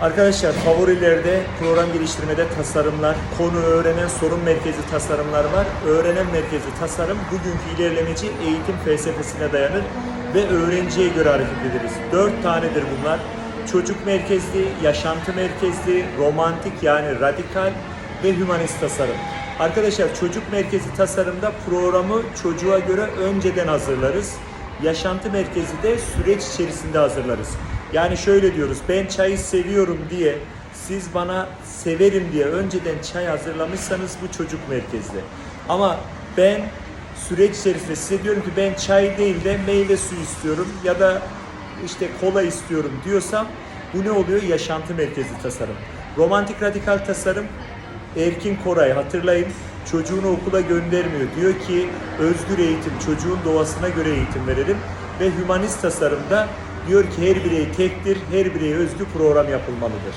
Arkadaşlar favorilerde program geliştirmede tasarımlar, konu öğrenen sorun merkezi tasarımlar var. Öğrenen merkezi tasarım bugünkü ilerlemeci eğitim felsefesine dayanır ve öğrenciye göre hareket ederiz. Dört tanedir bunlar. Çocuk merkezli, yaşantı merkezli, romantik yani radikal ve hümanist tasarım. Arkadaşlar çocuk merkezi tasarımda programı çocuğa göre önceden hazırlarız. Yaşantı merkezi de süreç içerisinde hazırlarız. Yani şöyle diyoruz, ben çayı seviyorum diye siz bana severim diye önceden çay hazırlamışsanız bu çocuk merkezli. Ama ben süreç içerisinde size diyorum ki ben çay değil de meyve suyu istiyorum ya da işte kola istiyorum diyorsam bu ne oluyor? Yaşantı merkezi tasarım. Romantik radikal tasarım Erkin Koray hatırlayın çocuğunu okula göndermiyor. Diyor ki özgür eğitim çocuğun doğasına göre eğitim verelim ve hümanist tasarımda diyor ki her birey tektir, her bireye özgü program yapılmalıdır.